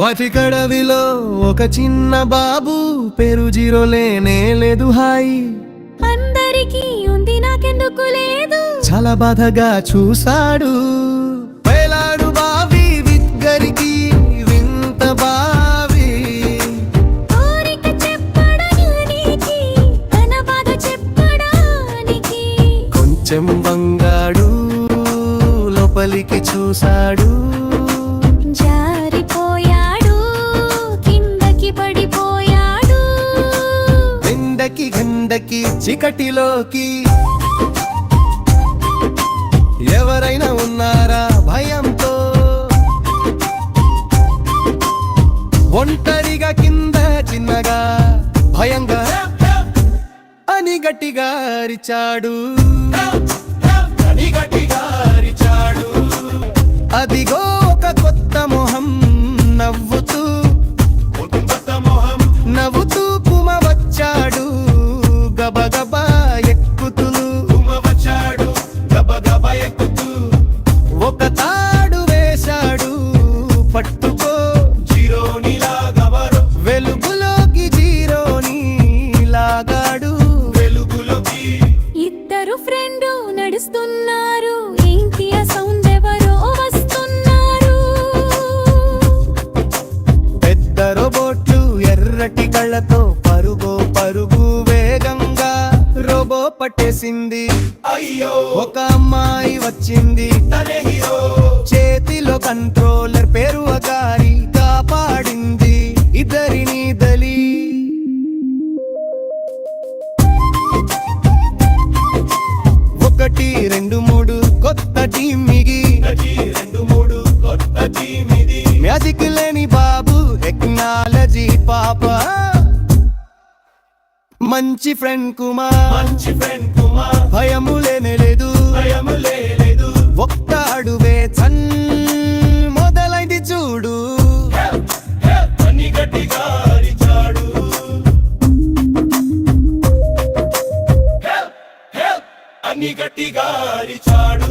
వాటి కడవిలో ఒక చిన్న బాబు పేరు జీరో లేనే లేదు హాయి. అందరికీ ఉంది నాకెందుకు లేదు. చాలా బాధగా చూశాడు. వేలాడు బావి విగ్గరికి వింత బావి. కోరిక చెప్పడానికి తన బాధ చెప్పడానికి. కొంచెం బంగాడు లోపలికి చూశాడు. చీకటిలోకి. ఎవరైనా ఉన్నారా భయంతో? ఒంటరిగా కింద చిన్నగా భయంగా అని గట్టిగా అరిచాడు. అదిగో గబగబా ఎక్కుతూ వచ్చాడు గబగబ ఎక్కుతూ. ఒక తాడు వేశాడు పట్టుకో. జీరోని లాగవరు వెలుగులోకి జీరోని లాగాడు వెలుగులోకి. ఇద్దరు ఫ్రెండ్ నడుస్తున్నారు పట్టేసింది అయ్యో. ఒక అమ్మాయి వచ్చింది. చేతిలో కంట్రోలర్ పేరు అగారి కాపాడింది. ఇద్దరిని దలి ఒకటి రెండు మూడు కొత్త టీం మంచి ఫ్రెండ్ కుమార్. మంచి ఫ్రెండ్ కుమార్. భయము లేనే లేదు భయము లేదు ఒక్క అడువే చన్ మొదలైంది చూడు. గట్టిగా అరిచాడు